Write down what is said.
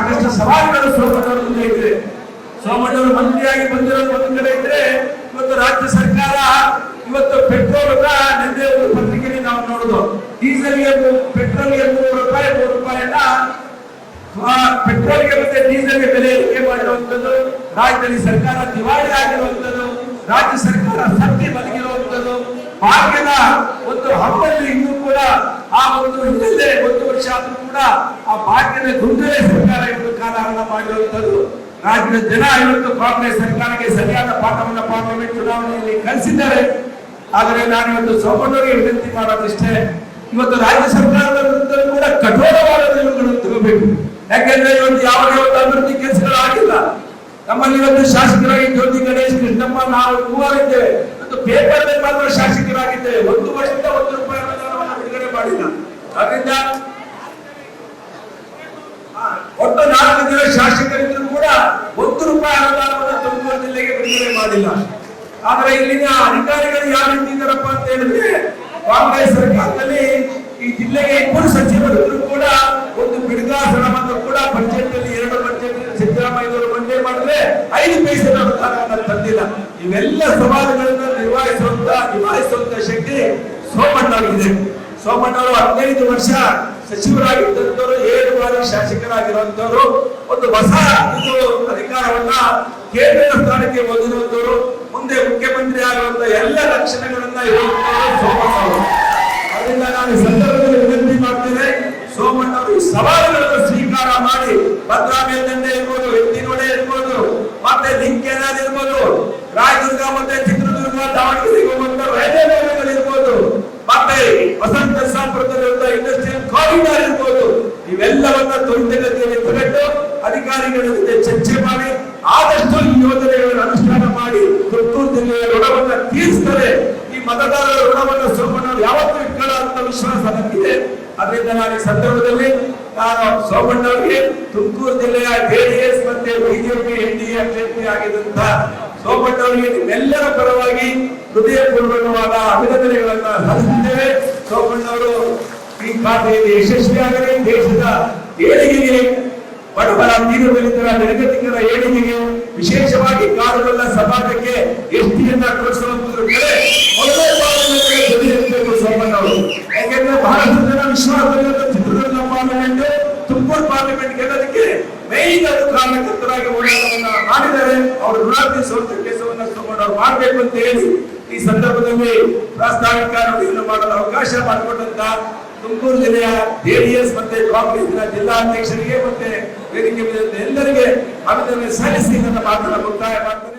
ಸಾಕಷ್ಟು ಸವಾಲುಗಳು ಸೋಮಣ್ಣವರ ಮುಂದೆ ಇದ್ರೆ. ಸೋಮಣ್ಣವರು ಮಂತ್ರಿಯಾಗಿ ಬಂದಿರೋದು ಒಂದು ಕಡೆ ಇದ್ರೆ ಇವತ್ತು ರಾಜ್ಯ ಸರ್ಕಾರ ಇವತ್ತು ಪೆಟ್ರೋಲ್ ನಿನ್ನೆ ಒಂದು ಪತ್ರಿಕೆಯಲ್ಲಿ ನಾವು ನೋಡುದು. ಡೀಸೆಲ್ಗೆ ಪೆಟ್ರೋಲ್ಗೆ ಮೂರು ರೂಪಾಯಿ ಮೂರು ಆ, ಪೆಟ್ರೋಲ್ಗೆ ಮತ್ತೆ ಡೀಸೆಲ್ಗೆ ಬೆಲೆ ಏರಿಕೆ ಮಾಡಿರುವಂತದ್ದು ರಾಜ್ಯದಲ್ಲಿ ಸರ್ಕಾರ ದಿವಾಳಿ ಆಗಿರುವಂತದ್ದು ರಾಜ್ಯ ಸರ್ಕಾರ ಸತ್ಯ ಬದುಕಿರುವಂತದ್ದು ಭಾಗ್ಯದ ಒಂದು ಹಬ್ಬದಲ್ಲಿ ಇನ್ನೂ ಕೂಡ ಆ ಒಂದು ಹಿನ್ನೆಲೆ ಒಂದು ವರ್ಷ ಆದ್ರೂ ಕೂಡ ಆ ಭಾಗ್ಯದ ಗುಂಡಲೇ ಸರ್ಕಾರ ಇವತ್ತು ಕಾಲಹರಣ ಮಾಡಿರುವಂತದ್ದು ರಾಜ್ಯದ ಜನ ಇವತ್ತು ಕಾಂಗ್ರೆಸ್ ಸರ್ಕಾರಕ್ಕೆ ಸರಿಯಾದ ಪಾಠವನ್ನು ಪಾರ್ಲಿಮೆಂಟ್ ಚುನಾವಣೆಯಲ್ಲಿ ಕಲಿಸಿದ್ದಾರೆ. ಆದರೆ ನಾನು ಇವತ್ತು ಸಹೋದರಿಗೆ ವಿನಂತಿ ಮಾಡೋದಿಷ್ಟೇ, ಇವತ್ತು ರಾಜ್ಯ ಸರ್ಕಾರದ ಕೂಡ ಕಠೋರವಾದ ನಿಲುವುಗಳನ್ನು ತಗೋಬೇಕು. ಯಾಕೆಂದ್ರೆ ಇವತ್ತು ಯಾವುದೇ ಒಂದು ಅಭಿವೃದ್ಧಿ ಕೆಲಸಗಳು ಆಗಿಲ್ಲ. ನಮ್ಮಲ್ಲಿ ಇವತ್ತು ಶಾಸಕರಾಗಿ ಜ್ಯೋತಿ ಗಣೇಶ್, ಕೃಷ್ಣಮ್ಮ ನಾವು ಮೂವರಿದ್ದೇವೆ ಮತ್ತು ಪೇಪರ್ ಶಾಸಕರಾಗಿದ್ದೇವೆ. ಒಂದು ವರ್ಷದಿಂದ ಅದರಿಂದ ಒಟ್ಟು ನಾಲ್ಕು ಜನ ಶಾಸಕರಿದ್ದರೂ ಕೂಡ ಒಂದು ರೂಪಾಯಿ ಅನುದಾನವನ್ನು ತುಮಕೂರು ಜಿಲ್ಲೆಗೆ ಬಿಡುಗಡೆ ಮಾಡಿಲ್ಲ. ಆದ್ರೆ ಇಲ್ಲಿನ ಅಧಿಕಾರಿಗಳು ಯಾರು ಇದ್ದಾರಪ್ಪ ಅಂತ ಹೇಳಿದ್ರೆ, ಕಾಂಗ್ರೆಸ್ ಸರ್ಕಾರದಲ್ಲಿ ಈ ಜಿಲ್ಲೆಗೆ ಇಬ್ಬರು ಸಚಿವರಿದ್ರು ಕೂಡ ಒಂದು ಬಿಡುಗಾಸನವನ್ನು ಕೂಡ ಬಜೆಟ್ ಅಲ್ಲಿ ಎರಡು ಬಜೆಟ್ ಸಿದ್ದರಾಮಯ್ಯವರು ಮಂಡನೆ ಮಾಡಿದ್ರೆ ಐದು ಪೈಸೆ ಅನುದಾನವನ್ನು ತಂದಿಲ್ಲ. ಇವೆಲ್ಲ ಸವಾಲುಗಳನ್ನು ನಿರ್ವಹಿಸುವಂತ ನಿಭಾಯಿಸುವಂತ ಶಕ್ತಿ ಸೋಮಣ್ಣವರಿಗಿದೆ. ಸೋಮಣ್ಣವರು ಹದಿನೈದು ವರ್ಷ ಸಚಿವರಾಗಿದ್ದಂತವರು ಏಳು ಬಾರಿ ಶಾಸಕರಾಗಿರುವಂತವರು ಒಂದು ಹೊಸ ಇದು ಅಧಿಕಾರವನ್ನ ಕೇಂದ್ರದ ಸ್ಥಾನಕ್ಕೆ ಹೋಗಿರುವಂತವರು ಮುಂದೆ ಮುಖ್ಯಮಂತ್ರಿ ಆಗುವಂತ ಎಲ್ಲ ಲಕ್ಷಣಗಳನ್ನ ಹೇಳುವಂತವರು ಅದರಿಂದ ನಾನು ಸಂದರ್ಭದಲ್ಲಿ ವಿನಂತಿ ಮಾಡ್ತೇನೆ, ಸೋಮಣ್ಣವರು ಈ ಸವಾಲುಗಳನ್ನು ಸ್ವೀಕಾರ ಮಾಡಿ ಭದ್ರಾ ಮೇಲ್ದಂಡೆ ಇರ್ಬೋದು ಎತ್ತಿನೋಡೆ ಇರ್ಬೋದು, ಮತ್ತೆ ಲಿಂಕ್ ಕೆನಾಲ್ ಇರ್ಬೋದು, ರಾಯದುರ್ಗ ಮತ್ತೆ ಚಿತ್ರದುರ್ಗ ದಾವಣಗೆರೆಗೆ ಹೋಗುವಂತ ರೈಲ್ವೆ ಇವೆಲ್ಲವನ್ನ ತ್ವರಿತಗತಿಯಲ್ಲಿ ತಗೊಂಡು ಅಧಿಕಾರಿಗಳ ಜೊತೆ ಚರ್ಚೆ ಮಾಡಿ ಆದಷ್ಟು ಈ ಯೋಜನೆಗಳನ್ನು ಅನುಷ್ಠಾನ ಮಾಡಿ ತುಮಕೂರು ಜಿಲ್ಲೆಯ ಋಣವನ್ನು ತೀರಿಸಿದರೆ ಈ ಮತದಾರರ ಋಣವನ್ನು ಸೋಮಣ್ಣವರು ಯಾವತ್ತೂ ಇಟ್ಕೊಳ್ಳೋ ಅಂತ ವಿಶ್ವಾಸ ನನಗಿದೆ ಅದರಿಂದ ನಾನು ಈ ಸಂದರ್ಭದಲ್ಲಿ ನಾನು ಸೋಮಣ್ಣವರಿಗೆ ತುಮಕೂರು ಜಿಲ್ಲೆಯ ಜೆಡಿಎಸ್ ಮತ್ತೆ ಬಿಜೆಪಿ, ಎನ್ ಡಿ ಅಭ್ಯರ್ಥಿ ಆಗಿದ್ದಂತ ಸೋಮಣ್ಣವರಿಗೆ ನಿಮ್ಮೆಲ್ಲರ ಪರವಾಗಿ ಹೃದಯಪೂರ್ವಕವಾದ ಅಭಿನಂದನೆಗಳನ್ನ ಸಲ್ಲಿಸುತ್ತೇವೆ. ಸೋಮಣ್ಣವರು ಈ ಖಾತೆಯಲ್ಲಿ ಯಶಸ್ವಿಯಾಗಲಿ. ದೇಶದ ಏಳಿಗೆಗೆ ಬಡವರ ದೀನದಲಿತರ ತಿಂಗಳ ಏಳಿಗೆಗೆ ವಿಶೇಷವಾಗಿ ಕಾಡುಗಳ ಸಮಾಜಕ್ಕೆ ಎಷ್ಟಿಯನ್ನ ಸೋಮಣ್ಣವರು ಯಾಕೆಂದ್ರೆ ಬಹಳಷ್ಟು ಜನ ವಿಶ್ವಾಸವಿಲ್ಲದ ಚಿತ್ರದುರ್ಗ ಪಾರ್ಲಿಮೆಂಟ್, ತುಮಕೂರು ಪಾರ್ಲಿಮೆಂಟ್ ಗೆಲ್ಲೋದಕ್ಕೆ ಮೈನ್ ಅದು ಕಾರಣಕರ್ತರಾಗಿ ಹೋರಾಟವನ್ನ ಮಾಡಿದ್ದಾರೆ. ಅವರು ಋಣ ತೀರಿಸುವಂತ ಕೆಲಸವನ್ನ ಸೋಮಣ್ಣವರು ಮಾಡಬೇಕು ಅಂತ ಹೇಳಿ ಈ ಸಂದರ್ಭದಲ್ಲಿ ಪ್ರಾಸ್ತಾವಿಕ ಮಾಡಲು ಅವಕಾಶ ಮಾಡಿಕೊಟ್ಟಂತ ತುಮಕೂರು ಜಿಲ್ಲೆಯ ಜೆಡಿಎಸ್ ಮತ್ತೆ ಕಾಂಗ್ರೆಸ್ನ ಜಿಲ್ಲಾಧ್ಯಕ್ಷರಿಗೆ ಮತ್ತೆ ವೇದಿಕೆ ಎಲ್ಲರಿಗೆ ಅಭಿನಂದನೆ ಸಲ್ಲಿಸಿ ನನ್ನ ಮಾತನ್ನ ಮುಕ್ತಾಯ ಮಾಡ್ತಾರೆ